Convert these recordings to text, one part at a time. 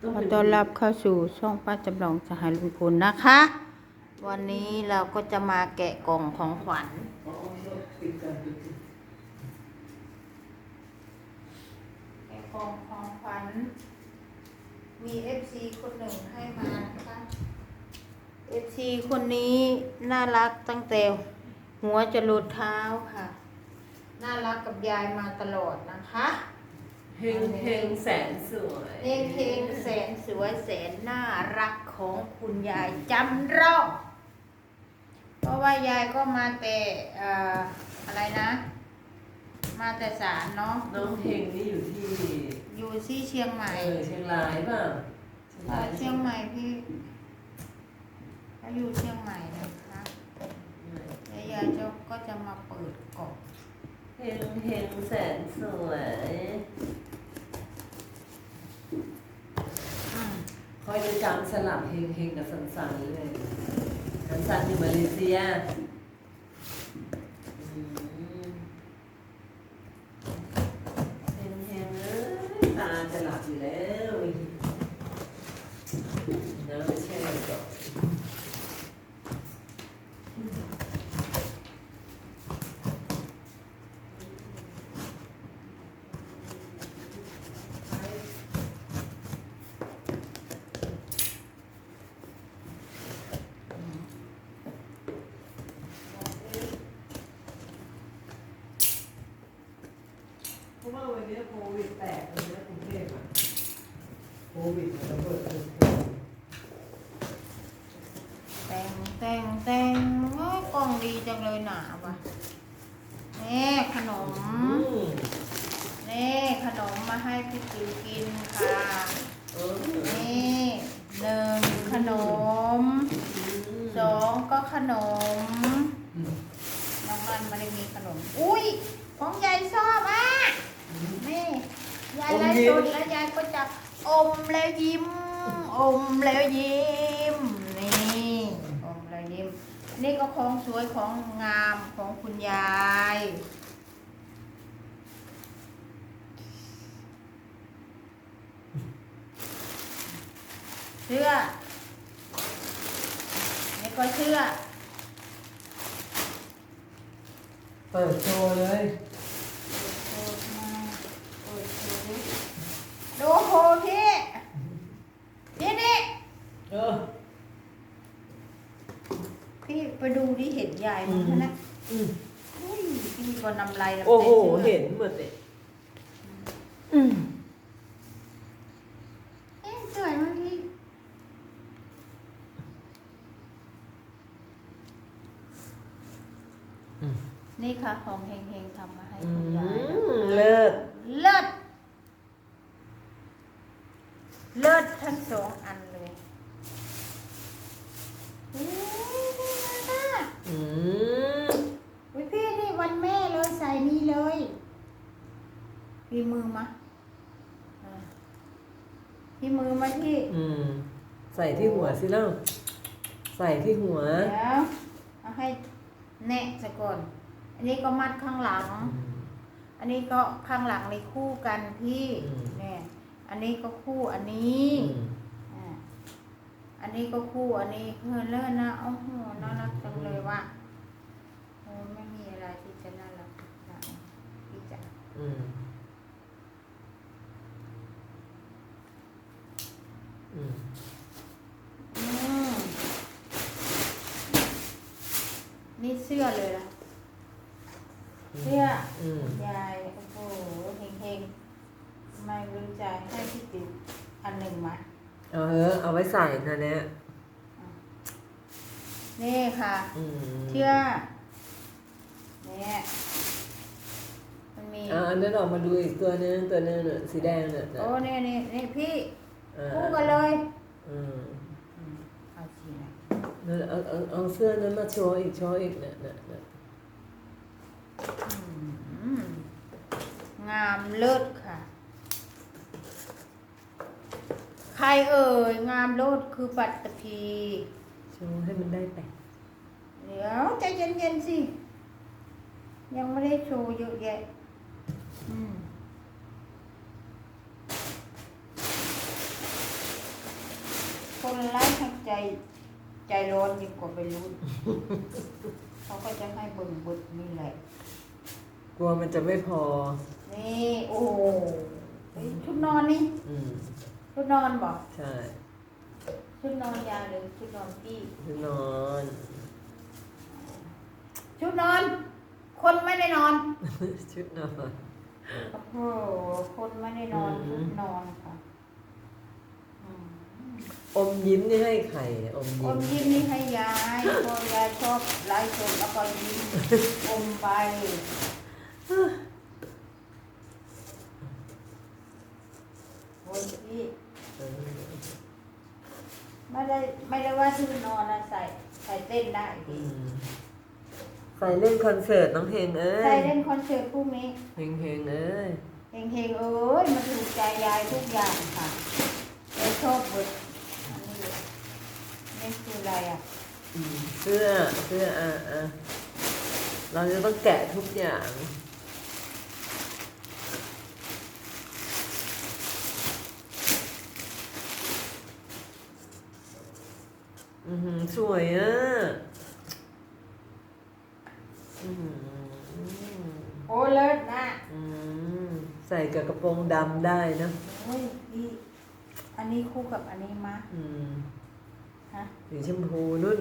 ขอต้อนรับเข้าสู่ช่องป้าจำลองสหายลุงพลนะคะ วันนี้เราก็จะมาแกะกล่องของขวัญแกะกล่องของขวัญมีเอฟซีคนหนึ่งให้มานะคะเอฟซีคนนี้น่ารักตั้งแต่หัวจะหลุดเท้าค่ะ น่ารักกับยายมาตลอดนะคะ เฮงเฮงแสนสวยเพลงเพลงแสนสวยแสนน่ารักของคุณยายจำรอกเพราะว่ายายก็มาแต่เอ่ออะไรนะ มาแต่สารเนาะน้องเฮงนี่อยู่ที่อยู่ที่เชียงใหม่เออเชียงรายเปล่าเอ่อเชียงใหม่พี่เขาอยู่เชียงใหม่นะคะแล้วยายจะก็จะมาเปิดกล่องเฮงเฮงแสนสวย มคอยจะจำสลับเฮงๆกับสันสันเลยสันสันอยู่มาเลเซียอืมเฮงเฮงเอ้ยตาจะหลับอยู่แล้วน้ำไม่ใช่หรอก เพ ราะว่าวันนี้โควิดแตกเลยนะกรุงเทพอะโควิดระเบิดเลยแต่งแต่งแต่งโอ้ยกล่องดีจังเลยหนาว่ะนี่ขนมนี่ขนมมาให้พี่จิ๋วกินค่ะนี่หนึ่งขนมสองก็ขนมน้องมันไม่ได้มีขนม อุ้ยของยายชอบายไล่สดแล้วยายก็จะอมแล้วยิ้ม อมแล้วยิ้ม นี่อมแล้วยิ้ม นี่ก็ของสวยของงามของคุณยายเชื่อนี่ก็เชื่อเปิดโชว์เลยเปิดมาเปิด ดูดิดูโหพี่ นี่นี่เออ พี่ไปดูดิเห็นยายมั้งนะอืมอุ้ยพี่ก็นำลายน้ำโอ้โหใจชื่เห็นหมดเลยอืมเอ๊ะสวยมากพี่นี่ค่ะของเฮงๆทำมาให้อืคุณยายนะมเลิศเลิศเลิศทั้งสองอันเลยอุ้ยน่ารักอะ อืม อุ้ยพี่นี่วันแม่เลยใส่นี่เลยพี่มือมาอ่าพี่มือมาที่ อืม ใส่ที่หัวสิเล่าใส่ที่หัวเดี๋ยวเอาให้แนะซะก่อน อันนี้ก็มัดข้างหลัง อันนี้ก็ข้างหลังเลยคู่กันพี่อืม เนี่ยอันนี้ก็คู่อันนี้อืมอ่าอันนี้ก็คู่อันนี้เพื่อนเลิศนะโอ้โหน่ารักจังเลยว่ะโอ้ไม่มีอะไรที่จะน่ารักนะพี่จ๋าอืมอืม อืม นี่เสื้อเลยล่ะ เสื้ออืมยายโอ้โหเฮงๆไม่รู้ใจให้พี่ติ๋วอันหนึ่งมา เอาเถอะเอาไว้ใส่นะเนี่ยนี่ค่ะ อืมเชื่อเนี่ยมันมี เอาอันนั้นออกมาดูอีกตัวนึงตัวนึงน่ะสีแดงน่ะน่ะโอ้เนี่ยนี่นี่พี่ อ่าคู่กันเลย อืม เอาสีไหน นั่น เอาเอาเอาเสื้อนั้นมาโชว์อีกโชว์อีกน่ะน่ะน่ะอืมงามเลิศค่ะ ใครเอ่ยงามเลิศคือปัตตภีโชว์ให้มันได้แปะเดี๋ยวใจเย็นๆสิ ยังไม่ได้โชว์เยอะแยะ อืมคนร้ายทั้งใจ ใจร้อนยิ่งกว่าไปรู้นเขาก็จะให้เบิ่งเบึกนี่แหละ กลัวมันจะไม่พอ นี่โอ้โหเฮ้ยชุดนอนนี่อืม ชุดนอนบอกใช่ชุดนอนยาวหรือชุดนอนพี่คือนอน ชุดนอน คนไม่ได้นอนชุดนอน โอ้โหคนไม่ได้นอนอืม ชุดนอนค่ะอืม อมยิ้มนี่ให้ใครเนี่ยอมอยิ้มมยิ้มนี่ให้ยายเพราะยายชอบไลฟ์สดแล้วก็ยิ้มอมไปโอ้ยพี่เออไม่ได้ไม่ได้ว่าชุดนอนนะใส่ใส่เต้นได้อืพี่มใส่เล่นคอนเสิร์ตน้องเพลงเอ้ใส่ยเล่นคอนเสิร์ตพรุ่งนี้ เพลงเพลงเอ้ยเฮงๆเอ้ยมันถูกใจยายทุกอย่างค่ะยายชอบเบิดอันนี้เลย นี่คืออะไรอะอืมเสื้อเสื้ออะอะเราจะต้องแกะทุกอย่าง อือหือสวยอะอือหือโอ้เลิศนะอืมใส่กับกระโปรงดำได้นะเฮ้ยพี่อันนี้คู่กับอันนี้มาอืม ฮะสีชมพูนุ่น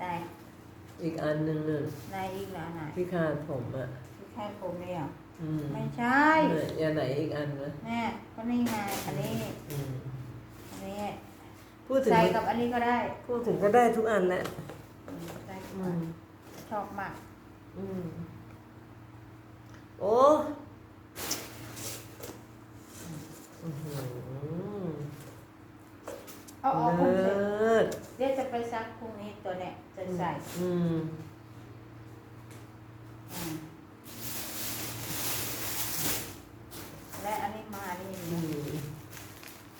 ได้อีกอันหนึ่งน่ะในอีกแล้วไหนที่คาดผมอะที่แค่ผมเนี่ยอืมไม่ใช่เนี่ยอย่าไหนอีกอันนะแน่ก็นี่ไงอันนี้อืมอันนี้พูดถึงใส่กับอันนี้ก็ได้พูดถึงก็ได้ทุกอันแหละอืมใส่กับอือันมชอบมากอืมโอ้อื้อหือ เอาเอาพรุ่งเลินี้ศเดี๋ยวจะไปซักพรุ่งนี้ตัวเนี้ยจะใส่อืมอืมและอันนี้มานี่อืนะม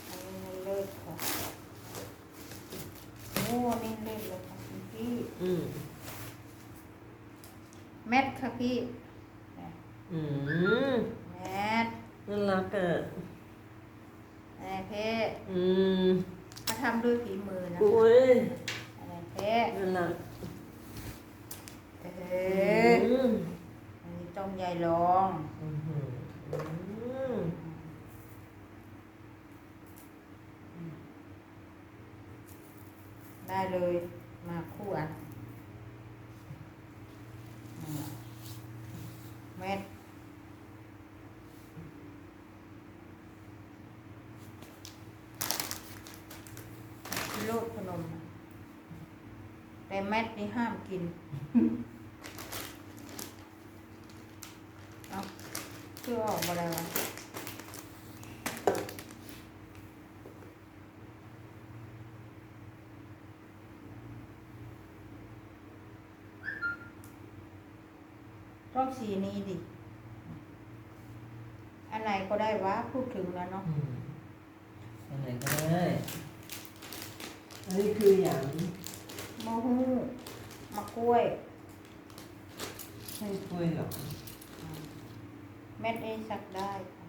อันนี้ไม่เลิศค่ะโอ้นี่เลิศเลยค่ะคุณพี่ อืมแมทค่ะพี่อืมแมทน่ารักอะ แม่เพชรอืมเขา ทำด้วยฝีมือนะอุ้ยแม่เพชรน่ารักเออือมอันนี้ต้องใหญ่ลองอืมอืมได้เลย มาคู่อันอืมแมทโลดขนม แต่แมทนี่ห้ามกินเอาเชื่อออกมาแล้วะต้องสีนี้ดิ อันไหนก็ได้วะพูดถึงแล้วเนาะอันไหนก็ได้ อันนี้คืออย่างมะฮู้มะกล้วยให้กล้วยเหรอเม็ดเองสักได้ค่ะ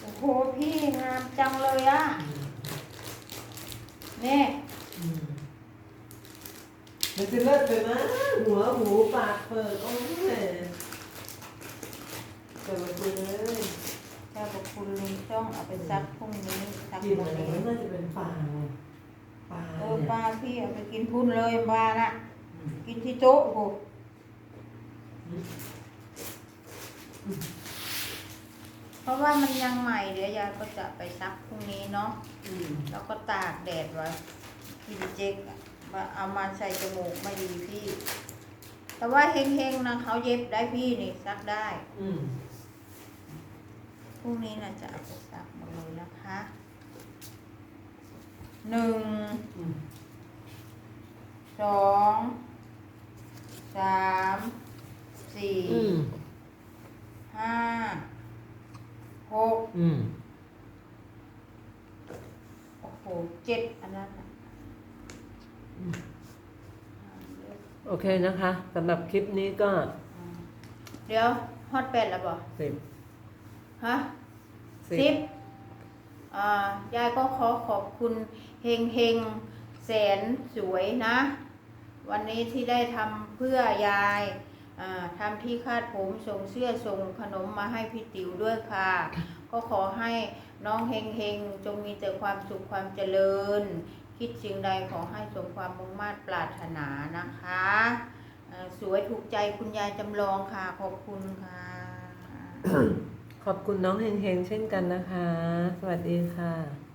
โอ้โหพี่งามจังเลยอะอืมเนี่ยอืมมันจะเลิศไปมั้ยหัวหูปากเปิดโอ้ยเปิดมาคุยเลยเจ้าบอก คุณลุงต้องเอาไปซักพรุ่งนี้ซักกลินวันอะไรนี้น่าจะเป็นปลาไงปลาเออเนี่ยปลาพี่เอาไปกินพุ่นเลยปลาน่ะอืมกินที่โต๊ะโอ้โหเพราะว่ามันยังใหม่เดี๋ยวยายก็จะไปซักพรุ่งนี้เนาะอืมแล้วก็ตากแดดไว้กินเจ๊กอะมาเอามาใส่จมูกไม่ดีพี่ แต่ว่าเฮงๆนะเขาเย็บได้พี่นี่ซักได้ อืมพ รุ่งนี้นะจะเอาไปซักหมดเลยนะคะหนึ่งอืมสองสามสี่อืมห้าหกอืมโอ้โหเจ็ดอันนั้นน่ะโอเคนะคะสำหรับคลิปนี้ก็ เดี๋ยวฮอตแปดแล้วบอกสิบ ฮะสสิบอ่ายายก็ขอขอบคุณเฮงเฮงแสนสวยนะ วันนี้ที่ได้ทำเพื่อยายอ่าทำที่คาดผมส่งเสื้อส่งขนมมาให้พี่ติ๋วด้วยค่ะ ก็ขอให้น้องเฮงเฮงจงมีแต่ความสุขความเจริญ คิดสิ่งใดขอให้สมความมุ่งมั่นปรารถนานะคะเอ่อสวยถูกใจคุณยายจำลองค่ะ ขอบคุณค่ะ ขอบคุณน้องเฮงๆเช่นกันนะคะ สวัสดีค่ะ